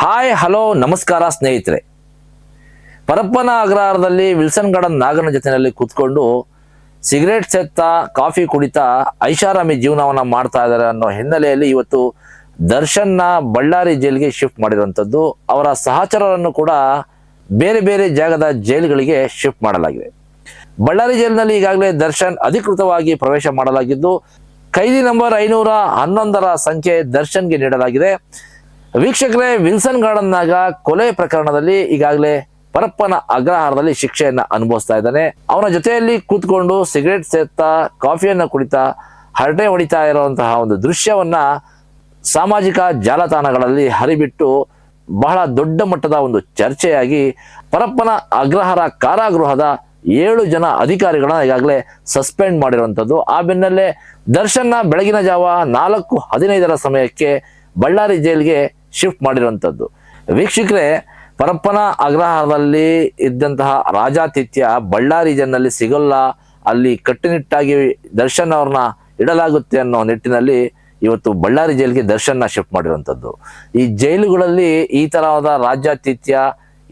Hi hello ನಮಸ್ಕಾರ ಸ್ನೇಹಿತರೆ. Parappana ಅಗ್ರಹಾರದಲ್ಲಿ Wilson garden ನಾಗನ ಜೊತೆಯಲ್ಲಿ ಕೂತ್ಕೊಂಡು ಸಿಗರೇಟ್ ಸೆತ್ತ, ಕಾಫಿ ಕುಡಿತಾ, ಐಷಾರಾಮಿ ಜೀವನವನ್ನ ಮಾಡ್ತಾ ಇದ್ದಾರೆ ಅನ್ನೋ ಹಿನ್ನೆಲೆಯಲ್ಲಿ ಇವತ್ತು ದರ್ಶನ್ನ ಬಳ್ಳಾರಿ ಜೈಲಿಗೆ ಶಿಫ್ಟ್ ಮಾಡಿರುವಂಥದ್ದು. ಅವರ ಸಹಚರರನ್ನು ಕೂಡ ಬೇರೆ ಬೇರೆ ಜಾಗದ ಜೈಲುಗಳಿಗೆ ಶಿಫ್ಟ್ ಮಾಡಲಾಗಿದೆ. ಬಳ್ಳಾರಿ ಜೈಲಿನಲ್ಲಿ ಈಗಾಗಲೇ ದರ್ಶನ್ ಅಧಿಕೃತವಾಗಿ ಪ್ರವೇಶ ಮಾಡಲಾಗಿದ್ದು, ಕೈದಿ ನಂಬರ್ ಐನೂರ ಹನ್ನೊಂದರ ಸಂಖ್ಯೆ ದರ್ಶನ್ಗೆ ನೀಡಲಾಗಿದೆ. ವೀಕ್ಷಕರೇ ವಿಲ್ಸನ್ ಗಾರ್ಡನ್ನಾಗ ಕೊಲೆ ಪ್ರಕರಣದಲ್ಲಿ ಈಗಾಗಲೇ ಪರಪ್ಪನ ಅಗ್ರಹಾರದಲ್ಲಿ ಶಿಕ್ಷೆಯನ್ನು ಅನುಭವಿಸ್ತಾ ಇದ್ದಾನೆ. ಅವನ ಜೊತೆಯಲ್ಲಿ ಕೂತ್ಕೊಂಡು ಸಿಗರೇಟ್ ಸೇರ್ತಾ ಕಾಫಿಯನ್ನು ಕುಡಿತಾ, ಹರಟೆ ಹೊಡಿತಾ ಇರುವಂತಹ ಒಂದು ದೃಶ್ಯವನ್ನ ಸಾಮಾಜಿಕ ಜಾಲತಾಣಗಳಲ್ಲಿ ಹರಿಬಿಟ್ಟು ಬಹಳ ದೊಡ್ಡ ಮಟ್ಟದ ಒಂದು ಚರ್ಚೆಯಾಗಿ ಪರಪ್ಪನ ಅಗ್ರಹಾರ ಕಾರಾಗೃಹದ ಏಳು ಜನ ಅಧಿಕಾರಿಗಳನ್ನ ಈಗಾಗಲೇ ಸಸ್ಪೆಂಡ್ ಮಾಡಿರುವಂಥದ್ದು. ಆ ಬೆನ್ನಲ್ಲೇ ದರ್ಶನ್ನ ಬೆಳಗಿನ ಜಾವ ನಾಲ್ಕು ಹದಿನೈದರ ಸಮಯಕ್ಕೆ ಬಳ್ಳಾರಿ ಜೈಲಿಗೆ ಶಿಫ್ಟ್ ಮಾಡಿರುವಂಥದ್ದು. ವೀಕ್ಷಕರೇ, ಪರಪ್ಪನ ಅಗ್ರಹಾರದಲ್ಲಿ ಇದ್ದಂತಹ ರಾಜಾತಿಥ್ಯ ಬಳ್ಳಾರಿ ಜನರಲ್ಲಿ ಸಿಗಲ್ಲ, ಅಲ್ಲಿ ಕಟ್ಟುನಿಟ್ಟಾಗಿ ದರ್ಶನ್ ಅವ್ರನ್ನ ಇಡಲಾಗುತ್ತೆ ಅನ್ನೋ ನಿಟ್ಟಿನಲ್ಲಿ ಇವತ್ತು ಬಳ್ಳಾರಿ ಜೈಲಿಗೆ ದರ್ಶನ್ನ ಶಿಫ್ಟ್ ಮಾಡಿರುವಂಥದ್ದು. ಈ ಜೈಲುಗಳಲ್ಲಿ ಈ ತರಹದ ರಾಜ್ಯಾತಿಥ್ಯ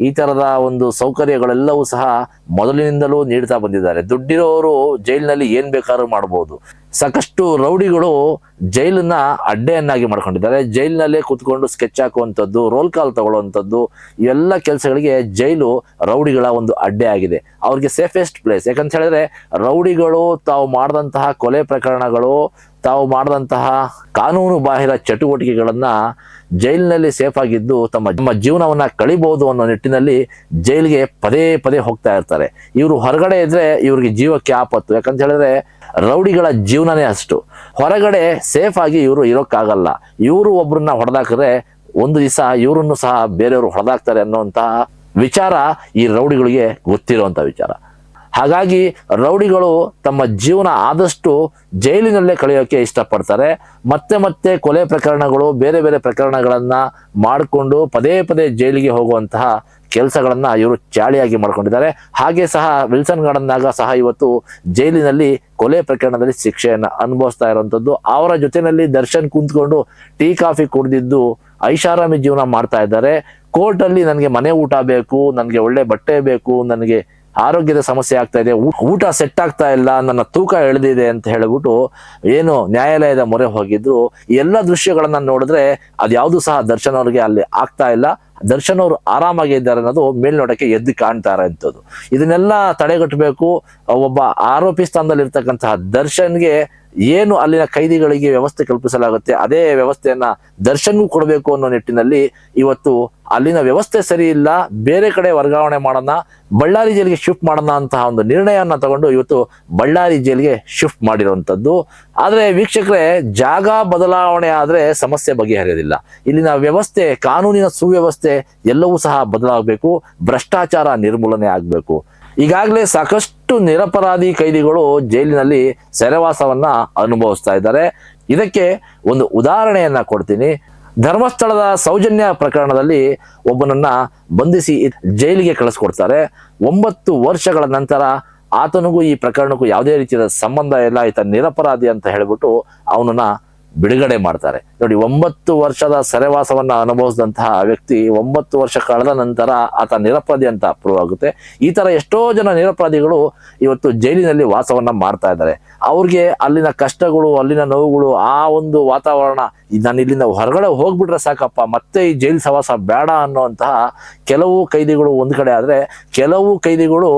ಈ ತರದ ಒಂದು ಸೌಕರ್ಯಗಳೆಲ್ಲವೂ ಸಹ ಮೊದಲಿನಿಂದಲೂ ನೀಡ್ತಾ ಬಂದಿದ್ದಾರೆ. ದುಡ್ಡಿರೋರು ಜೈಲಿನಲ್ಲಿ ಏನು ಬೇಕಾದ್ರೂ ಮಾಡಬಹುದು ಸಾಕಷ್ಟು ರೌಡಿಗಳು ಜೈಲನ್ನ ಅಡ್ಡೆಯನ್ನಾಗಿ ಮಾಡ್ಕೊಂಡಿದ್ದಾರೆ. ಜೈಲಿನಲ್ಲೇ ಕುತ್ಕೊಂಡು ಸ್ಕೆಚ್ ಹಾಕುವಂಥದ್ದು, ರೋಲ್ ಕಾಲ್ ತಗೊಳ್ಳುವಂಥದ್ದು, ಎಲ್ಲ ಕೆಲಸಗಳಿಗೆ ಜೈಲು ರೌಡಿಗಳ ಒಂದು ಅಡ್ಡೆ ಆಗಿದೆ. ಅವ್ರಿಗೆ ಸೇಫೆಸ್ಟ್ ಪ್ಲೇಸ್. ಯಾಕಂತ ಹೇಳಿದ್ರೆ ರೌಡಿಗಳು ತಾವು ಮಾಡಿದಂತಹ ಕೊಲೆ ಪ್ರಕರಣಗಳು ತಾವು ಮಾಡಿದಂತಹ ಕಾನೂನು ಬಾಹಿರ ಚಟುವಟಿಕೆಗಳನ್ನು ಜೈಲಿನಲ್ಲಿ ಸೇಫ್ ಆಗಿದ್ದು ತಮ್ಮ ತಮ್ಮ ಜೀವನವನ್ನ ಕಳಿಬಹುದು ಅನ್ನೋ ನಿಟ್ಟಿನಲ್ಲಿ ಜೈಲಿಗೆ ಪದೇ ಪದೇ ಹೋಗ್ತಾ ಇರ್ತಾರೆ. ಇವರು ಹೊರಗಡೆ ಇದ್ರೆ ಇವರಿಗೆ ಜೀವಕ್ಕೆ ಆಪತ್ತು. ಯಾಕಂತ ಹೇಳಿದ್ರೆ ರೌಡಿಗಳ ಜೀವನನೇ ಅಷ್ಟು. ಹೊರಗಡೆ ಸೇಫ್ ಆಗಿ ಇವರು ಇರೋಕ್ಕಾಗಲ್ಲ. ಇವರು ಒಬ್ಬರನ್ನ ಹೊಡೆದಾಕಿದ್ರೆ ಒಂದು ದಿವಸ ಇವರನ್ನು ಸಹ ಬೇರೆಯವರು ಹೊಡೆದಾಕ್ತಾರೆ ಅನ್ನುವಂತಹ ವಿಚಾರ ಈ ರೌಡಿಗಳಿಗೆ ಗೊತ್ತಿರುವಂತ ವಿಚಾರ. ಹಾಗಾಗಿ ರೌಡಿಗಳು ತಮ್ಮ ಜೀವನ ಆದಷ್ಟು ಜೈಲಿನಲ್ಲೇ ಕಳೆಯೋಕೆ ಇಷ್ಟಪಡ್ತಾರೆ. ಮತ್ತೆ ಮತ್ತೆ ಕೊಲೆ ಪ್ರಕರಣಗಳು, ಬೇರೆ ಬೇರೆ ಪ್ರಕರಣಗಳನ್ನು ಮಾಡಿಕೊಂಡು ಪದೇ ಪದೇ ಜೈಲಿಗೆ ಹೋಗುವಂತಹ ಕೆಲಸಗಳನ್ನು ಇವರು ಚಾಳಿಯಾಗಿ ಮಾಡ್ಕೊಂಡಿದ್ದಾರೆ. ಹಾಗೆ ಸಹ ವಿಲ್ಸನ್ ಗಾರ್ಡನ್ನಾಗ ಸಹ ಇವತ್ತು ಜೈಲಿನಲ್ಲಿ ಕೊಲೆ ಪ್ರಕರಣದಲ್ಲಿ ಶಿಕ್ಷೆಯನ್ನು ಅನುಭವಿಸ್ತಾ ಇರುವಂಥದ್ದು. ಅವರ ಜೊತೆಯಲ್ಲಿ ದರ್ಶನ್ ಕುಂತ್ಕೊಂಡು ಟೀ, ಕಾಫಿ ಕುಡಿದಿದ್ದು ಐಷಾರಾಮಿ ಜೀವನ ಮಾಡ್ತಾ ಇದ್ದಾರೆ. ಕೋರ್ಟ್ ಅಲ್ಲಿ ನನಗೆ ಮನೆ ಊಟ ಬೇಕು, ನನಗೆ ಒಳ್ಳೆ ಬಟ್ಟೆ ಬೇಕು, ನನಗೆ ಆರೋಗ್ಯದ ಸಮಸ್ಯೆ ಆಗ್ತಾ ಇದೆ ಊಟ ಸೆಟ್ ಆಗ್ತಾ ಇಲ್ಲ, ನನ್ನ ತೂಕ ಎಳೆದಿದೆ ಅಂತ ಹೇಳಿಬಿಟ್ಟು ಏನು ನ್ಯಾಯಾಲಯದ ಮೊರೆ ಹೋಗಿದ್ರು. ಎಲ್ಲ ದೃಶ್ಯಗಳನ್ನ ನೋಡಿದ್ರೆ ಅದ್ಯಾವುದು ಸಹ ದರ್ಶನ ಅವ್ರಿಗೆ ಅಲ್ಲಿ ಆಗ್ತಾ ಇಲ್ಲ. ದರ್ಶನ್ ಅವರು ಆರಾಮಾಗಿ ಇದ್ದಾರೆ ಅನ್ನೋದು ಮೇಲ್ನೋಟಕ್ಕೆ ಎದ್ದು ಕಾಣ್ತಾ ಇರೋಂಥದ್ದು. ಇದನ್ನೆಲ್ಲ ತಡೆಗಟ್ಟಬೇಕು. ಒಬ್ಬ ಆರೋಪಿ ಸ್ಥಾನದಲ್ಲಿ ಇರ್ತಕ್ಕಂತಹ ದರ್ಶನ್ಗೆ ಏನು ಅಲ್ಲಿನ ಕೈದಿಗಳಿಗೆ ವ್ಯವಸ್ಥೆ ಕಲ್ಪಿಸಲಾಗುತ್ತೆ, ಅದೇ ವ್ಯವಸ್ಥೆಯನ್ನ ದರ್ಶನ್ಗೂ ಕೊಡಬೇಕು ಅನ್ನೋ ನಿಟ್ಟಿನಲ್ಲಿ ಇವತ್ತು ಅಲ್ಲಿನ ವ್ಯವಸ್ಥೆ ಸರಿ ಇಲ್ಲ, ಬೇರೆ ಕಡೆ ವರ್ಗಾವಣೆ ಮಾಡೋಣ, ಬಳ್ಳಾರಿ ಜೈಲಿಗೆ ಶಿಫ್ಟ್ ಮಾಡೋಣ ಅಂತಹ ಒಂದು ನಿರ್ಣಯವನ್ನ ತಗೊಂಡು ಇವತ್ತು ಬಳ್ಳಾರಿ ಜೈಲಿಗೆ ಶಿಫ್ಟ್ ಮಾಡಿರುವಂತದ್ದು ಆದರೆ ವೀಕ್ಷಕರೇ, ಜಾಗ ಬದಲಾವಣೆ ಆದರೆ ಸಮಸ್ಯೆ ಬಗೆಹರಿಯೋದಿಲ್ಲ. ಇಲ್ಲಿನ ವ್ಯವಸ್ಥೆ, ಕಾನೂನಿನ ಸುವ್ಯವಸ್ಥೆ ಎಲ್ಲವೂ ಸಹ ಬದಲಾಗಬೇಕು, ಭ್ರಷ್ಟಾಚಾರ ನಿರ್ಮೂಲನೆ ಆಗಬೇಕು. ಈಗಾಗಲೇ ಸಾಕಷ್ಟು ನಿರಪರಾಧಿ ಕೈದಿಗಳು ಜೈಲಿನಲ್ಲಿ ಸೆರೆವಾಸವನ್ನ ಅನುಭವಿಸ್ತಾ ಇದ್ದಾರೆ. ಇದಕ್ಕೆ ಒಂದು ಉದಾಹರಣೆಯನ್ನ ಕೊಡ್ತೀನಿ. ಧರ್ಮಸ್ಥಳದ ಸೌಜನ್ಯ ಪ್ರಕರಣದಲ್ಲಿ ಒಬ್ಬನನ್ನ ಬಂಧಿಸಿ ಜೈಲಿಗೆ ಕಳಿಸ್ಕೊಡ್ತಾರೆ. ಒಂಬತ್ತು ವರ್ಷಗಳ ನಂತರ ಆತನಿಗೂ ಈ ಪ್ರಕರಣಕ್ಕೂ ಯಾವುದೇ ರೀತಿಯ ಸಂಬಂಧ ಇಲ್ಲ. ಈತ ನಿರಪರಾಧಿ ಅಂತ ಹೇಳಿಬಿಟ್ಟು ಅವನನ್ನ ಬಿಡುಗಡೆ ಮಾಡ್ತಾರೆ. ನೋಡಿ, ಒಂಬತ್ತು ವರ್ಷದ ಸೆರೆವಾಸವನ್ನ ಅನುಭವಿಸಿದಂತಹ ವ್ಯಕ್ತಿ ಒಂಬತ್ತು ವರ್ಷ ಕಳೆದ ನಂತರ ಆತ ನಿರಪರಾಧಿ ಅಂತ ಪ್ರೂವ್ ಆಗುತ್ತೆ. ಈ ತರ ಎಷ್ಟೋ ಜನ ನಿರಪರಾಧಿಗಳು ಇವತ್ತು ಜೈಲಿನಲ್ಲಿ ವಾಸವನ್ನ ಮಾಡ್ತಾ ಇದ್ದಾರೆ. ಅವ್ರಿಗೆ ಅಲ್ಲಿನ ಕಷ್ಟಗಳು, ಅಲ್ಲಿನ ನೋವುಗಳು, ಆ ಒಂದು ವಾತಾವರಣ ನಾನು ಇಲ್ಲಿಂದ ಹೊರಗಡೆ ಹೋಗ್ಬಿಟ್ರೆ ಸಾಕಪ್ಪ, ಮತ್ತೆ ಈ ಜೈಲು ಸವಾಸ ಬೇಡ ಅನ್ನುವಂತಹ ಕೆಲವು ಕೈದಿಗಳು ಒಂದು ಕಡೆ ಆದ್ರೆ, ಕೆಲವು ಕೈದಿಗಳು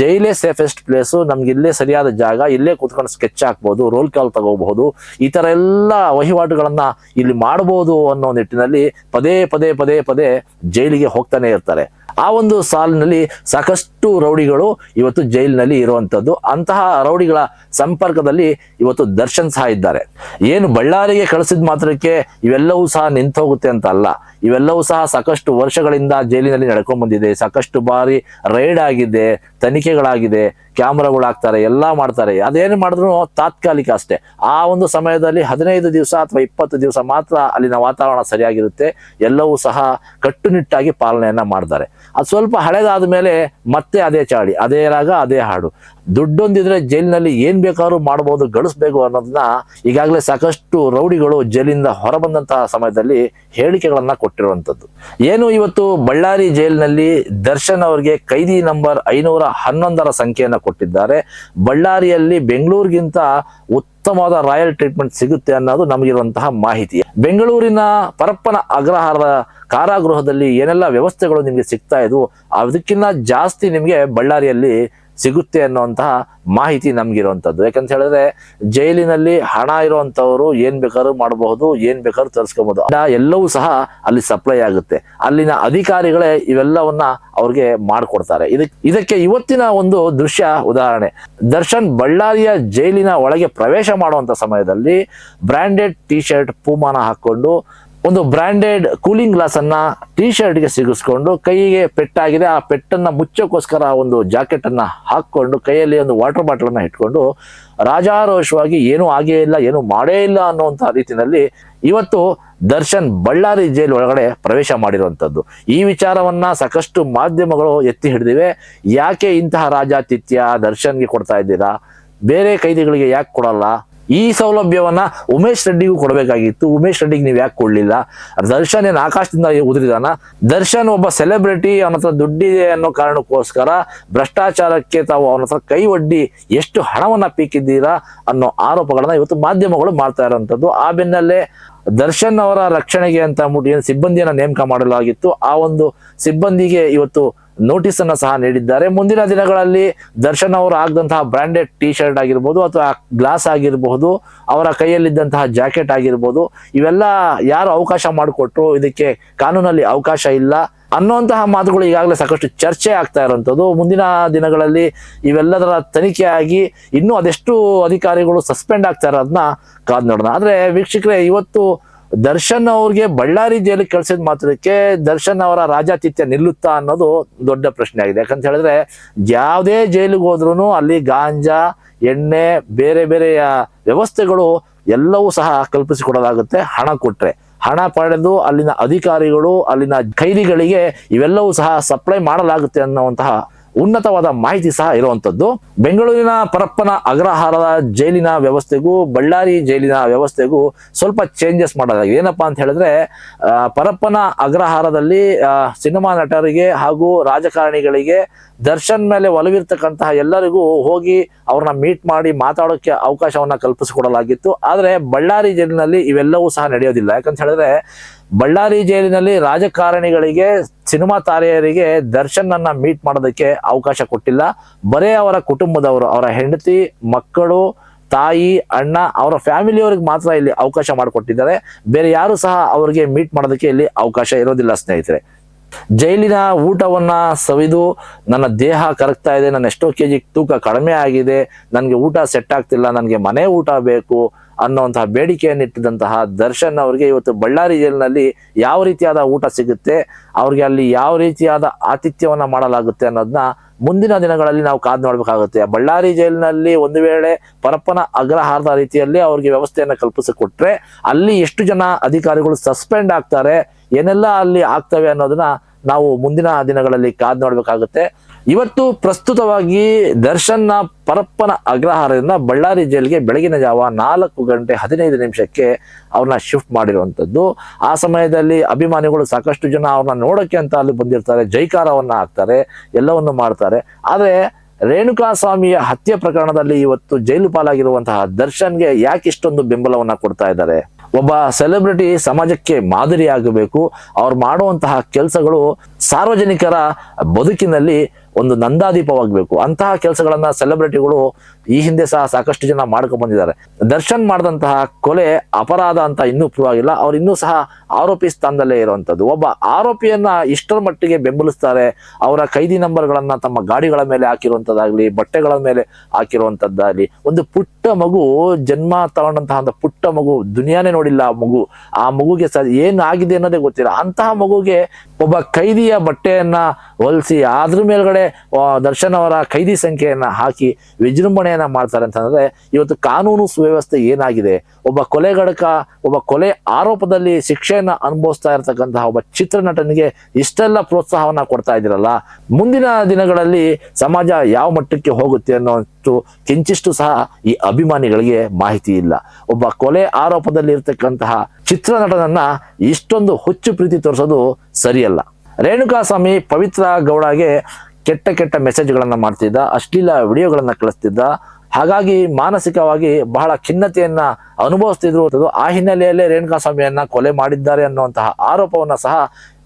ಜೈಲೇ ಸೇಫೆಸ್ಟ್ ಪ್ಲೇಸು ನಮ್ಗೆ ಇಲ್ಲೇ ಸರಿಯಾದ ಜಾಗ, ಇಲ್ಲೇ ಕೂತ್ಕೊಂಡು ಸ್ಕೆಚ್ ಹಾಕ್ಬೋದು ರೋಲ್ ಕಾಲ್ ತಗೋಬಹುದು, ಈ ಥರ ಎಲ್ಲ ವಹಿವಾಟುಗಳನ್ನ ಇಲ್ಲಿ ಮಾಡಬಹುದು ಅನ್ನೋ ನಿಟ್ಟಿನಲ್ಲಿ ಪದೇ ಪದೇ ಪದೇ ಪದೇ ಜೈಲಿಗೆ ಹೋಗ್ತಾನೆ ಇರ್ತಾರೆ. ಆ ಒಂದು ಸಾಲಿನಲ್ಲಿ ಸಾಕಷ್ಟು ರೌಡಿಗಳು ಇವತ್ತು ಜೈಲಿನಲ್ಲಿ ಇರುವಂತದ್ದು. ಅಂತಹ ರೌಡಿಗಳ ಸಂಪರ್ಕದಲ್ಲಿ ಇವತ್ತು ದರ್ಶನ್ ಸಹ ಇದ್ದಾರೆ. ಏನು ಬಳ್ಳಾರಿಗೆ ಕಳಿಸಿದ ಮಾತ್ರಕ್ಕೆ ಇವೆಲ್ಲವೂ ಸಹ ನಿಂತೋಗುತ್ತೆ ಅಂತ ಅಲ್ಲ. ಇವೆಲ್ಲವೂ ಸಹ ಸಾಕಷ್ಟು ವರ್ಷಗಳಿಂದ ಜೈಲಿನಲ್ಲಿ ನಡ್ಕೊಂಡ್ ಬಂದಿದೆ. ಸಾಕಷ್ಟು ಬಾರಿ ರೈಡ್ ಆಗಿದೆ, ತನಿಖೆಗಳಾಗಿದೆ, ಕ್ಯಾಮ್ರಾಗಳಾಗ್ತಾರೆ, ಎಲ್ಲ ಮಾಡ್ತಾರೆ. ಅದೇನು ಮಾಡಿದ್ರು ತಾತ್ಕಾಲಿಕ ಅಷ್ಟೇ. ಆ ಒಂದು ಸಮಯದಲ್ಲಿ ಹದಿನೈದು ದಿವಸ ಅಥವಾ ಇಪ್ಪತ್ತು ದಿವಸ ಮಾತ್ರ ಅಲ್ಲಿನ ವಾತಾವರಣ ಸರಿಯಾಗಿರುತ್ತೆ. ಎಲ್ಲವೂ ಸಹ ಕಟ್ಟುನಿಟ್ಟಾಗಿ ಪಾಲನೆಯನ್ನ ಮಾಡ್ತಾರೆ. ಅದು ಸ್ವಲ್ಪ ಹಳೆದಾದ ಮೇಲೆ ಮತ್ತೆ ಅದೇ ಚಾಳಿ, ಅದೇ ರಾಗ, ಅದೇ ಹಾಡು. ದುಡ್ಡೊಂದಿದ್ರೆ ಜೈಲಿನಲ್ಲಿ ಏನ್ ಬೇಕಾದ್ರೂ ಮಾಡಬಹುದು ಗಳಿಸ್ಬೇಕು ಅನ್ನೋದನ್ನ ಈಗಾಗಲೇ ಸಾಕಷ್ಟು ರೌಡಿಗಳು ಜೈಲಿಂದ ಹೊರಬಂದಂತಹ ಸಮಯದಲ್ಲಿ ಹೇಳಿಕೆಗಳನ್ನ ಕೊಟ್ಟಿರುವಂತದ್ದು ಏನು ಇವತ್ತು ಬಳ್ಳಾರಿ ಜೈಲಿನಲ್ಲಿ ದರ್ಶನ್ ಅವರಿಗೆ ಕೈದಿ ನಂಬರ್ ಐನೂರ ಹನ್ನೊಂದರ ಸಂಖ್ಯೆಯನ್ನ ಕೊಟ್ಟಿದ್ದಾರೆ. ಬಳ್ಳಾರಿಯಲ್ಲಿ ಬೆಂಗಳೂರಿಗಿಂತ ಉತ್ತಮವಾದ ರಾಯಲ್ ಟ್ರೀಟ್ಮೆಂಟ್ ಸಿಗುತ್ತೆ ಅನ್ನೋದು ನಮಗಿರುವಂತಹ ಮಾಹಿತಿ. ಬೆಂಗಳೂರಿನ ಪರಪ್ಪನ ಅಗ್ರಹಾರದ ಕಾರಾಗೃಹದಲ್ಲಿ ಏನೆಲ್ಲ ವ್ಯವಸ್ಥೆಗಳು ನಿಮಗೆ ಸಿಗ್ತಾ ಇದ್ವು ಅದಕ್ಕಿಂತ ಜಾಸ್ತಿ ನಿಮಗೆ ಬಳ್ಳಾರಿಯಲ್ಲಿ ಸಿಗುತ್ತೆ ಅನ್ನುವಂತಹ ಮಾಹಿತಿ ನಮ್ಗಿರುವಂಥದ್ದು. ಯಾಕಂತ ಹೇಳಿದ್ರೆ ಜೈಲಿನಲ್ಲಿ ಹಣ ಇರುವಂಥವ್ರು ಏನ್ ಬೇಕಾದ್ರೂ ಮಾಡಬಹುದು, ಏನ್ ಬೇಕಾದ್ರೂ ತರಿಸ್ಕೋಬಹುದು. ಎಲ್ಲವೂ ಸಹ ಅಲ್ಲಿ ಸಪ್ಲೈ ಆಗುತ್ತೆ. ಅಲ್ಲಿನ ಅಧಿಕಾರಿಗಳೇ ಇವೆಲ್ಲವನ್ನ ಅವ್ರಿಗೆ ಮಾಡಿಕೊಡ್ತಾರೆ. ಇದಕ್ಕೆ ಇದಕ್ಕೆ ಇವತ್ತಿನ ಒಂದು ದೃಶ್ಯ ಉದಾಹರಣೆ. ದರ್ಶನ್ ಬಳ್ಳಾರಿಯ ಜೈಲಿನ ಒಳಗೆ ಪ್ರವೇಶ ಮಾಡುವಂತ ಸಮಯದಲ್ಲಿ ಬ್ರಾಂಡೆಡ್ ಟಿ ಶರ್ಟ್ ಪೂಮಾನ ಹಾಕೊಂಡು ಒಂದು ಬ್ರ್ಯಾಂಡೆಡ್ ಕೂಲಿಂಗ್ ಗ್ಲಾಸ್ ಅನ್ನ ಟಿ ಶರ್ಟ್ಗೆ ಸಿಗಿಸ್ಕೊಂಡು ಕೈಗೆ ಪೆಟ್ಟಾಗಿದೆ. ಆ ಪೆಟ್ಟನ್ನ ಮುಚ್ಚೋಕ್ಕೋಸ್ಕರ ಒಂದು ಜಾಕೆಟ್ ಅನ್ನ ಹಾಕೊಂಡು ಕೈಯಲ್ಲಿ ಒಂದು ವಾಟರ್ ಬಾಟಲ್ ಅನ್ನ ಇಟ್ಕೊಂಡು ರಾಜಾರೋಷವಾಗಿ ಏನೂ ಆಗೇ ಇಲ್ಲ, ಏನು ಮಾಡೇ ಇಲ್ಲ ಅನ್ನುವಂಥ ರೀತಿಯಲ್ಲಿ ಇವತ್ತು ದರ್ಶನ್ ಬಳ್ಳಾರಿ ಜೈಲ್ ಒಳಗಡೆ ಪ್ರವೇಶ ಮಾಡಿರುವಂಥದ್ದು. ಈ ವಿಚಾರವನ್ನ ಸಾಕಷ್ಟು ಮಾಧ್ಯಮಗಳು ಎತ್ತಿ ಹಿಡಿದಿವೆ. ಯಾಕೆ ಇಂತಹ ರಾಜಾತಿಥ್ಯ ದರ್ಶನ್ಗೆ ಕೊಡ್ತಾ ಇದ್ದೀರಾ? ಬೇರೆ ಕೈದಿಗಳಿಗೆ ಯಾಕೆ ಕೊಡಲ್ಲ? ಈ ಸೌಲಭ್ಯವನ್ನ ಉಮೇಶ್ ರೆಡ್ಡಿಗೂ ಕೊಡಬೇಕಾಗಿತ್ತು. ಉಮೇಶ್ ರೆಡ್ಡಿಗೆ ನೀವು ಯಾಕೆ ಕೊಡ್ಲಿಲ್ಲ? ದರ್ಶನ್ ಏನ್ ಆಕಾಶದಿಂದ ಉದುರಿದಾನ? ದರ್ಶನ್ ಒಬ್ಬ ಸೆಲೆಬ್ರಿಟಿ ಅವನ ಹತ್ರ ದುಡ್ಡಿದೆ ಅನ್ನೋ ಕಾರಣಕ್ಕೋಸ್ಕರ ಭ್ರಷ್ಟಾಚಾರಕ್ಕೆ ತಾವು ಅವನ ಹತ್ರ ಕೈ ಒಡ್ಡಿ ಎಷ್ಟು ಹಣವನ್ನ ಪೀಕಿದ್ದೀರಾ ಅನ್ನೋ ಆರೋಪಗಳನ್ನ ಇವತ್ತು ಮಾಧ್ಯಮಗಳು ಮಾಡ್ತಾ ಇರೋಂಥದ್ದು. ಆ ಬೆನ್ನಲ್ಲೇ ದರ್ಶನ್ ಅವರ ರಕ್ಷಣೆಗೆ ಅಂತ ಅಂದ್ಬಿಟ್ಟು ಏನು ಸಿಬ್ಬಂದಿಯನ್ನ ನೇಮಕ ಮಾಡಲಾಗಿತ್ತು. ಆ ಒಂದು ಸಿಬ್ಬಂದಿಗೆ ಇವತ್ತು ನೋಟಿಸ್ ಅನ್ನ ಸಹ ನೀಡಿದ್ದಾರೆ. ಮುಂದಿನ ದಿನಗಳಲ್ಲಿ ದರ್ಶನ್ ಅವರು ಆಗದಂತಹ ಬ್ರಾಂಡೆಡ್ ಟಿ ಶರ್ಟ್ ಆಗಿರ್ಬೋದು ಅಥವಾ ಗ್ಲಾಸ್ ಆಗಿರಬಹುದು ಅವರ ಕೈಯಲ್ಲಿದ್ದಂತಹ ಜಾಕೆಟ್ ಆಗಿರ್ಬೋದು, ಇವೆಲ್ಲ ಯಾರು ಅವಕಾಶ ಮಾಡಿಕೊಟ್ರು, ಇದಕ್ಕೆ ಕಾನೂನಲ್ಲಿ ಅವಕಾಶ ಇಲ್ಲ. ಅನ್ನುವಂತಹ ಮಾತುಗಳು ಈಗಾಗಲೇ ಸಾಕಷ್ಟು ಚರ್ಚೆ ಆಗ್ತಾ ಇರುವಂಥದ್ದು. ಮುಂದಿನ ದಿನಗಳಲ್ಲಿ ಇವೆಲ್ಲದರ ತನಿಖೆ ಆಗಿ ಇನ್ನೂ ಅದೆಷ್ಟು ಅಧಿಕಾರಿಗಳು ಸಸ್ಪೆಂಡ್ ಆಗ್ತಾ ಇರೋದನ್ನ ಕಾದ್ ನೋಡೋಣ. ಆದರೆ ವೀಕ್ಷಕರೇ, ಇವತ್ತು ದರ್ಶನ್ ಅವ್ರಿಗೆ ಬಳ್ಳಾರಿ ಜೈಲಿಗೆ ಕಳ್ಸಿದ ಮಾತ್ರಕ್ಕೆ ದರ್ಶನ್ ಅವರ ರಾಜಾತಿಥ್ಯ ನಿಲ್ಲುತ್ತಾ ಅನ್ನೋದು ದೊಡ್ಡ ಪ್ರಶ್ನೆ ಆಗಿದೆ. ಯಾಕಂತ ಹೇಳಿದ್ರೆ ಯಾವುದೇ ಜೈಲಿಗೆ ಹೋದ್ರೂ ಅಲ್ಲಿ ಗಾಂಜಾ, ಎಣ್ಣೆ, ಬೇರೆ ಬೇರೆಯ ವ್ಯವಸ್ಥೆಗಳು ಎಲ್ಲವೂ ಸಹ ಕಲ್ಪಿಸಿಕೊಡೋದಾಗುತ್ತೆ ಹಣ ಕೊಟ್ರೆ. ಹಣ ಪಡೆದು ಅಲ್ಲಿನ ಅಧಿಕಾರಿಗಳು ಅಲ್ಲಿನ ಖೈದಿಗಳಿಗೆ ಇವೆಲ್ಲವೂ ಸಹ ಸಪ್ಲೈ ಮಾಡಲಾಗುತ್ತೆ ಅನ್ನುವಂತಹ ಉನ್ನತವಾದ ಮಾಹಿತಿ ಸಹ ಇರುವಂತದ್ದು. ಬೆಂಗಳೂರಿನ ಪರಪ್ಪನ ಅಗ್ರಹಾರದ ಜೈಲಿನ ವ್ಯವಸ್ಥೆಗೂ, ಬಳ್ಳಾರಿ ಜೈಲಿನ ವ್ಯವಸ್ಥೆಗೂ ಸ್ವಲ್ಪ ಚೇಂಜಸ್ ಮಾಡಲಾಗಿದೆ. ಏನಪ್ಪಾ ಅಂತ ಹೇಳಿದ್ರೆ ಪರಪ್ಪನ ಅಗ್ರಹಾರದಲ್ಲಿ ಸಿನಿಮಾ ನಟರಿಗೆ ಹಾಗೂ ರಾಜಕಾರಣಿಗಳಿಗೆ ದರ್ಶನ್ ಮೇಲೆ ಒಲವಿರ್ತಕ್ಕಂತಹ ಎಲ್ಲರಿಗೂ ಹೋಗಿ ಅವ್ರನ್ನ ಮೀಟ್ ಮಾಡಿ ಮಾತಾಡೋಕ್ಕೆ ಅವಕಾಶವನ್ನ ಕಲ್ಪಿಸಿಕೊಡಲಾಗಿತ್ತು. ಆದರೆ ಬಳ್ಳಾರಿ ಜೈಲಿನಲ್ಲಿ ಇವೆಲ್ಲವೂ ಸಹ ನಡೆಯೋದಿಲ್ಲ. ಯಾಕಂತ ಹೇಳಿದ್ರೆ ಬಳ್ಳಾರಿ ಜೈಲಿನಲ್ಲಿ ರಾಜಕಾರಣಿಗಳಿಗೆ, ಸಿನಿಮಾ ತಾರೆಯರಿಗೆ ದರ್ಶನ್ ಅನ್ನ ಮೀಟ್ ಮಾಡೋದಕ್ಕೆ ಅವಕಾಶ ಕೊಟ್ಟಿಲ್ಲ. ಬರೇ ಅವರ ಕುಟುಂಬದವರು, ಅವರ ಹೆಂಡತಿ, ಮಕ್ಕಳು, ತಾಯಿ, ಅಣ್ಣ, ಅವರ ಫ್ಯಾಮಿಲಿಯವ್ರಿಗೆ ಮಾತ್ರ ಇಲ್ಲಿ ಅವಕಾಶ ಮಾಡಿಕೊಟ್ಟಿದ್ದಾರೆ. ಬೇರೆ ಯಾರು ಸಹ ಅವರಿಗೆ ಮೀಟ್ ಮಾಡೋದಕ್ಕೆ ಇಲ್ಲಿ ಅವಕಾಶ ಇರೋದಿಲ್ಲ ಸ್ನೇಹಿತರೆ. ಜೈಲಿನ ಊಟವನ್ನ ಸವಿದು ನನ್ನ ದೇಹ ಕರಗ್ತಾ ಇದೆ ನನ್ನ ಎಷ್ಟೋ ಕೆ ಜಿ ತೂಕ ಕಡಿಮೆ ಆಗಿದೆ, ನನಗೆ ಊಟ ಸೆಟ್ ಆಗ್ತಿಲ್ಲ, ನನಗೆ ಮನೆ ಊಟ ಬೇಕು ಅನ್ನೋಂತಹ ಬೇಡಿಕೆಯನ್ನು ಇಟ್ಟಿದಂತಹ ದರ್ಶನ್ ಅವರಿಗೆ ಇವತ್ತು ಬಳ್ಳಾರಿ ಜೈಲಿನಲ್ಲಿ ಯಾವ ರೀತಿಯಾದ ಊಟ ಸಿಗುತ್ತೆ, ಅವ್ರಿಗೆ ಅಲ್ಲಿ ಯಾವ ರೀತಿಯಾದ ಆತಿಥ್ಯವನ್ನ ಮಾಡಲಾಗುತ್ತೆ ಅನ್ನೋದನ್ನ ಮುಂದಿನ ದಿನಗಳಲ್ಲಿ ನಾವು ಕಾದು ನೋಡಬೇಕಾಗುತ್ತೆ. ಬಳ್ಳಾರಿ ಜೈಲಿನಲ್ಲಿ ಒಂದು ವೇಳೆ ಪರಪ್ಪನ ಅಗ್ರಹಾರದ ರೀತಿಯಲ್ಲಿ ಅವ್ರಿಗೆ ವ್ಯವಸ್ಥೆಯನ್ನು ಕಲ್ಪಿಸಿಕೊಟ್ರೆ ಅಲ್ಲಿ ಎಷ್ಟು ಜನ ಅಧಿಕಾರಿಗಳು ಸಸ್ಪೆಂಡ್ ಆಗ್ತಾರೆ ಏನೆಲ್ಲ ಅಲ್ಲಿ ಆಗ್ತವೆ ಅನ್ನೋದನ್ನ ನಾವು ಮುಂದಿನ ದಿನಗಳಲ್ಲಿ ಕಾದು ನೋಡ್ಬೇಕಾಗುತ್ತೆ. ಇವತ್ತು ಪ್ರಸ್ತುತವಾಗಿ ದರ್ಶನ್ನ ಪರಪ್ಪನ ಅಗ್ರಹಾರದಿಂದ ಬಳ್ಳಾರಿ ಜೈಲಿಗೆ ಬೆಳಗಿನ ಜಾವ ನಾಲ್ಕು ಗಂಟೆ ಹದಿನೈದು ನಿಮಿಷಕ್ಕೆ ಅವ್ರನ್ನ ಶಿಫ್ಟ್ ಮಾಡಿರುವಂಥದ್ದು. ಆ ಸಮಯದಲ್ಲಿ ಅಭಿಮಾನಿಗಳು ಸಾಕಷ್ಟು ಜನ ಅವ್ರನ್ನ ನೋಡೋಕ್ಕೆ ಅಂತ ಅಲ್ಲಿ ಬಂದಿರ್ತಾರೆ, ಜೈಕಾರವನ್ನ ಹಾಕ್ತಾರೆ, ಎಲ್ಲವನ್ನು ಮಾಡ್ತಾರೆ. ಆದರೆ ರೇಣುಕಾ ಸ್ವಾಮಿಯ ಹತ್ಯೆ ಪ್ರಕರಣದಲ್ಲಿ ಇವತ್ತು ಜೈಲು ಪಾಲಾಗಿರುವಂತಹ ದರ್ಶನ್ಗೆ ಯಾಕೆ ಇಷ್ಟೊಂದು ಬೆಂಬಲವನ್ನ ಕೊಡ್ತಾ ಇದ್ದಾರೆ? ಒಬ್ಬ ಸೆಲೆಬ್ರಿಟಿ ಸಮಾಜಕ್ಕೆ ಮಾದರಿಯಾಗಬೇಕು. ಅವ್ರು ಮಾಡುವಂತಹ ಕೆಲಸಗಳು ಸಾರ್ವಜನಿಕರ ಬದುಕಿನಲ್ಲಿ ಒಂದು ನಂದಾದೀಪವಾಗಬೇಕು. ಅಂತಹ ಕೆಲಸಗಳನ್ನ ಸೆಲೆಬ್ರಿಟಿಗಳು ಈ ಹಿಂದೆ ಸಹ ಸಾಕಷ್ಟು ಜನ ಮಾಡ್ಕೊಂಡು ಬಂದಿದ್ದಾರೆ. ದರ್ಶನ್ ಮಾಡಿದಂತಹ ಕೊಲೆ ಅಪರಾಧ ಅಂತ ಇನ್ನೂ ಪ್ರೂವ್ ಆಗಿಲ್ಲ. ಅವ್ರು ಇನ್ನೂ ಸಹ ಆರೋಪಿ ಸ್ಥಾನದಲ್ಲೇ ಇರುವಂತದ್ದು. ಒಬ್ಬ ಆರೋಪಿಯನ್ನ ಇಷ್ಟರ ಮಟ್ಟಿಗೆ ಬೆಂಬಲಿಸ್ತಾರೆ. ಅವರ ಕೈದಿ ನಂಬರ್ಗಳನ್ನ ತಮ್ಮ ಗಾಡಿಗಳ ಮೇಲೆ ಹಾಕಿರುವಂತದ್ದಾಗ್ಲಿ, ಬಟ್ಟೆಗಳ ಮೇಲೆ ಹಾಕಿರುವಂತದ್ದಾಗ್ಲಿ. ಒಂದು ಪುಟ್ಟ ಮಗು ಜನ್ಮ ತಗೊಂಡಂತಹ ಒಂದು ಪುಟ್ಟ ಮಗು ದುನಿಯಾನೇ ನೋಡಿಲ್ಲ ಆ ಮಗು. ಆ ಮಗುಗೆ ಸ ಏನ್ ಆಗಿದೆ ಅನ್ನೋದೇ ಗೊತ್ತಿಲ್ಲ. ಅಂತಹ ಮಗುಗೆ ಒಬ್ಬ ಕೈದಿಯ ಬಟ್ಟೆಯನ್ನ ಹೊಲಿಸಿ, ಅದ್ರ ಮೇಲ್ಗಡೆ ಕಡೆ ದರ್ಶನ್ ಅವರ ಖೈದಿ ಸಂಖ್ಯೆಯನ್ನು ಹಾಕಿ ವಿಜೃಂಭಣೆಯನ್ನ ಮಾಡ್ತಾರೆ ಅಂತಂದ್ರೆ ಇವತ್ತು ಕಾನೂನು ಸುವ್ಯವಸ್ಥೆ ಏನಾಗಿದೆ? ಒಬ್ಬ ಕೊಲೆಗಡಕ ಒಬ್ಬ ಕೊಲೆ ಆರೋಪದಲ್ಲಿ ಶಿಕ್ಷೆಯನ್ನು ಅನುಭವಿಸ್ತಾ ಇರತಕ್ಕಂತಹ ಒಬ್ಬ ಚಿತ್ರನಟನಿಗೆ ಇಷ್ಟೆಲ್ಲ ಪ್ರೋತ್ಸಾಹವನ್ನು ಕೊಡ್ತಾ ಇದ್ದೀರಲ್ಲ, ಮುಂದಿನ ದಿನಗಳಲ್ಲಿ ಸಮಾಜ ಯಾವ ಮಟ್ಟಕ್ಕೆ ಹೋಗುತ್ತೆ ಅನ್ನೋಷ್ಟು ಕಿಂಚಿಷ್ಟು ಸಹ ಈ ಅಭಿಮಾನಿಗಳಿಗೆ ಮಾಹಿತಿ ಇಲ್ಲ. ಒಬ್ಬ ಕೊಲೆ ಆರೋಪದಲ್ಲಿ ಇರತಕ್ಕಂತಹ ಚಿತ್ರನಟನನ್ನ ಇಷ್ಟೊಂದು ಹುಚ್ಚು ಪ್ರೀತಿ ತೋರಿಸೋದು ಸರಿಯಲ್ಲ. ರೇಣುಕಾಸ್ವಾಮಿ ಪವಿತ್ರ ಗೌಡಗೆ ಕೆಟ್ಟ ಕೆಟ್ಟ ಮೆಸೇಜ್ಗಳನ್ನು ಮಾಡ್ತಿದ್ದ, ಅಶ್ಲೀಲ ವಿಡಿಯೋಗಳನ್ನು ಕಳಿಸ್ತಿದ್ದ. ಹಾಗಾಗಿ ಮಾನಸಿಕವಾಗಿ ಬಹಳ ಖಿನ್ನತೆಯನ್ನ ಅನುಭವಿಸ್ತಿದ್ರು ಆ ಹಿನ್ನೆಲೆಯಲ್ಲೇ ರೇಣುಕಾ ಸ್ವಾಮಿಯನ್ನ ಕೊಲೆ ಮಾಡಿದ್ದಾರೆ ಅನ್ನುವಂತಹ ಆರೋಪವನ್ನ ಸಹ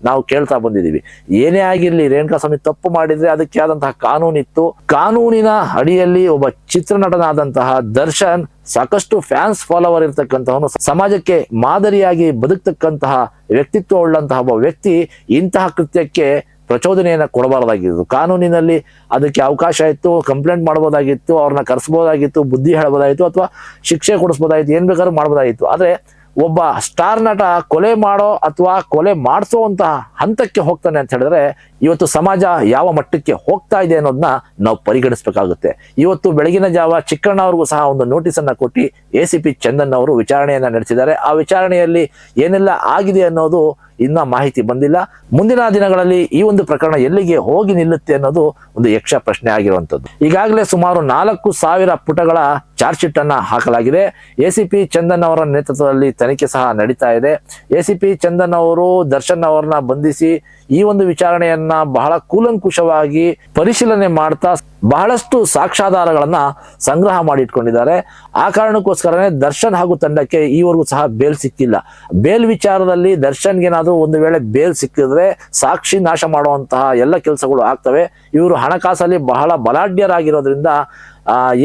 ನಾವು ಕೇಳ್ತಾ ಬಂದಿದ್ದೀವಿ. ಏನೇ ಆಗಿರಲಿ ರೇಣುಕಾ ಸ್ವಾಮಿ ತಪ್ಪು ಮಾಡಿದ್ರೆ ಅದಕ್ಕೆ ಆದಂತಹ ಕಾನೂನಿತ್ತು. ಕಾನೂನಿನ ಅಡಿಯಲ್ಲಿ ಒಬ್ಬ ಚಿತ್ರನಟನಾದಂತಹ ದರ್ಶನ್ ಸಾಕಷ್ಟು ಫ್ಯಾನ್ಸ್ ಫಾಲೋವರ್ ಇರ್ತಕ್ಕಂಥವನು ಸಮಾಜಕ್ಕೆ ಮಾದರಿಯಾಗಿ ಬದುಕ್ತಕ್ಕಂತಹ ವ್ಯಕ್ತಿತ್ವ ಉಳ್ಳಂತಹ ಒಬ್ಬ ವ್ಯಕ್ತಿ ಇಂತಹ ಕೃತ್ಯಕ್ಕೆ ಪ್ರಚೋದನೆಯನ್ನ ಕೊಡಬಾರದಾಗಿತ್ತು ಕಾನೂನಿನಲ್ಲಿ ಅದಕ್ಕೆ ಅವಕಾಶ ಇತ್ತು ಕಂಪ್ಲೇಂಟ್ ಮಾಡ್ಬೋದಾಗಿತ್ತು, ಅವ್ರನ್ನ ಕರೆಸ್ಬೋದಾಗಿತ್ತು, ಬುದ್ಧಿ ಹೇಳ್ಬೋದಾಗಿತ್ತು, ಅಥವಾ ಶಿಕ್ಷೆ ಕೊಡಿಸ್ಬೋದಾಗಿತ್ತು, ಏನು ಬೇಕಾದ್ರೂ ಮಾಡ್ಬೋದಾಗಿತ್ತು. ಆದರೆ ಒಬ್ಬ ಸ್ಟಾರ್ ನಟ ಕೊಲೆ ಮಾಡೋ ಅಥವಾ ಕೊಲೆ ಮಾಡಿಸುವಂತಹ ಹಂತಕ್ಕೆ ಹೋಗ್ತಾನೆ ಅಂತ ಹೇಳಿದ್ರೆ, ಇವತ್ತು ಸಮಾಜ ಯಾವ ಮಟ್ಟಕ್ಕೆ ಹೋಗ್ತಾ ಇದೆ ಅನ್ನೋದನ್ನ ನಾವು ಪರಿಗಣಿಸಬೇಕಾಗುತ್ತೆ. ಇವತ್ತು ಬೆಳಗಿನ ಜಾವ ಚಿಕ್ಕಣ್ಣ ಅವ್ರಿಗೂ ಸಹ ಒಂದು ನೋಟಿಸ್ ಅನ್ನ ಕೊಟ್ಟು ಎ ಸಿ ಪಿ ಚಂದನ್ ಅವರು ವಿಚಾರಣೆಯನ್ನ ನಡೆಸಿದ್ದಾರೆ. ಆ ವಿಚಾರಣೆಯಲ್ಲಿ ಏನೆಲ್ಲ ಆಗಿದೆ ಅನ್ನೋದು ಇನ್ನ ಮಾಹಿತಿ ಬಂದಿಲ್ಲ. ಮುಂದಿನ ದಿನಗಳಲ್ಲಿ ಈ ಒಂದು ಪ್ರಕರಣ ಎಲ್ಲಿಗೆ ಹೋಗಿ ನಿಲ್ಲುತ್ತೆ ಅನ್ನೋದು ಒಂದು ಯಕ್ಷ ಪ್ರಶ್ನೆ ಆಗಿರುವಂತದ್ದು ಈಗಾಗಲೇ ಸುಮಾರು ನಾಲ್ಕು ಸಾವಿರ ಪುಟಗಳ ಚಾರ್ಜ್ ಶೀಟ್ ಅನ್ನ ಹಾಕಲಾಗಿದೆ. ಎ ಸಿ ಪಿ ಚಂದನ್ ಅವರ ನೇತೃತ್ವದಲ್ಲಿ ತನಿಖೆ ಸಹ ನಡೀತಾ ಇದೆ. ಎ ಸಿ ಪಿ ಚಂದನ್ ಅವರು, ದರ್ಶನ್ ಅವರನ್ನ ಬಂಧಿಸಿ ಈ ಒಂದು ವಿಚಾರಣೆಯನ್ನ ಬಹಳ ಕೂಲಂಕುಷವಾಗಿ ಪರಿಶೀಲನೆ ಮಾಡ್ತಾ ಬಹಳಷ್ಟು ಸಾಕ್ಷ್ಯಾಧಾರಗಳನ್ನು ಸಂಗ್ರಹ ಮಾಡಿ ಇಟ್ಕೊಂಡಿದ್ದಾರೆ ಆ ಕಾರಣಕ್ಕೋಸ್ಕರನೇ ದರ್ಶನ್ ಹಾಗೂ ತಂಡಕ್ಕೆ ಈವರೆಗೂ ಸಹ ಬೇಲ್ ಸಿಕ್ಕಿಲ್ಲ. ಬೇಲ್ ವಿಚಾರದಲ್ಲಿ ದರ್ಶನ್ಗೇನಾದರೂ ಒಂದು ವೇಳೆ ಬೇಲ್ ಸಿಕ್ಕಿದ್ರೆ ಸಾಕ್ಷಿ ನಾಶ ಮಾಡುವಂತಹ ಎಲ್ಲ ಕೆಲಸಗಳು ಆಗ್ತವೆ. ಇವರು ಹಣಕಾಸಲ್ಲಿ ಬಹಳ ಬಲಾಢ್ಯರಾಗಿರೋದ್ರಿಂದ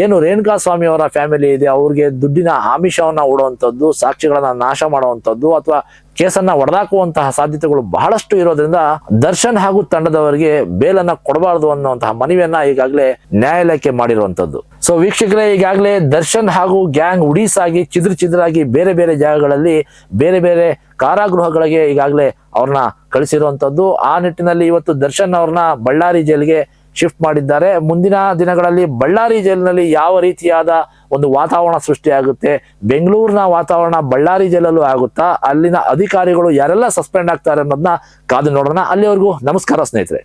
ಏನು ರೇಣುಕಾ ಸ್ವಾಮಿ ಅವರ ಫ್ಯಾಮಿಲಿ ಇದೆ, ಅವ್ರಿಗೆ ದುಡ್ಡಿನ ಆಮಿಷವನ್ನ ಉಡುವಂಥದ್ದು ಸಾಕ್ಷಿಗಳನ್ನು ನಾಶ ಮಾಡುವಂಥದ್ದು, ಅಥವಾ ಕೇಸನ್ನ ಒಡೆದಾಕುವಂತಹ ಸಾಧ್ಯತೆಗಳು ಬಹಳಷ್ಟು ಇರೋದ್ರಿಂದ ದರ್ಶನ್ ಹಾಗೂ ತಂಡದವರಿಗೆ ಬೇಲನ್ನ ಕೊಡಬಾರದು ಅನ್ನುವಂತಹ ಮನವಿಯನ್ನ ಈಗಾಗಲೇ ನ್ಯಾಯಾಲಯಕ್ಕೆ ಮಾಡಿರುವಂತದ್ದು ಸೊ ವೀಕ್ಷಕರೇ, ಈಗಾಗಲೇ ದರ್ಶನ್ ಹಾಗೂ ಗ್ಯಾಂಗ್ ಉಡೀಸಾಗಿ, ಚಿದ್ರ ಚಿದ್ರಾಗಿ ಬೇರೆ ಬೇರೆ ಜಾಗಗಳಲ್ಲಿ ಬೇರೆ ಬೇರೆ ಕಾರಾಗೃಹಗಳಿಗೆ ಈಗಾಗಲೇ ಅವ್ರನ್ನ ಕಳಿಸಿರುವಂತದ್ದು ಆ ನಿಟ್ಟಿನಲ್ಲಿ ಇವತ್ತು ದರ್ಶನ್ ಅವ್ರನ್ನ ಬಳ್ಳಾರಿ ಜೈಲಿಗೆ ಶಿಫ್ಟ್ ಮಾಡಿದ್ದಾರೆ. ಮುಂದಿನ ದಿನಗಳಲ್ಲಿ ಬಳ್ಳಾರಿ ಜೈಲಿನಲ್ಲಿ ಯಾವ ರೀತಿಯಾದ ಒಂದು ವಾತಾವರಣ ಸೃಷ್ಟಿಯಾಗುತ್ತೆ, ಬೆಂಗಳೂರಿನ ವಾತಾವರಣ ಬಳ್ಳಾರಿ ಜೈಲಲ್ಲೂ ಆಗುತ್ತಾ, ಅಲ್ಲಿನ ಅಧಿಕಾರಿಗಳು ಯಾರೆಲ್ಲ ಸಸ್ಪೆಂಡ್ ಆಗ್ತಾರೆ ಅನ್ನೋದನ್ನ ಕಾದು ನೋಡೋಣ. ಅಲ್ಲಿವರೆಗೂ ನಮಸ್ಕಾರ ಸ್ನೇಹಿತರೆ.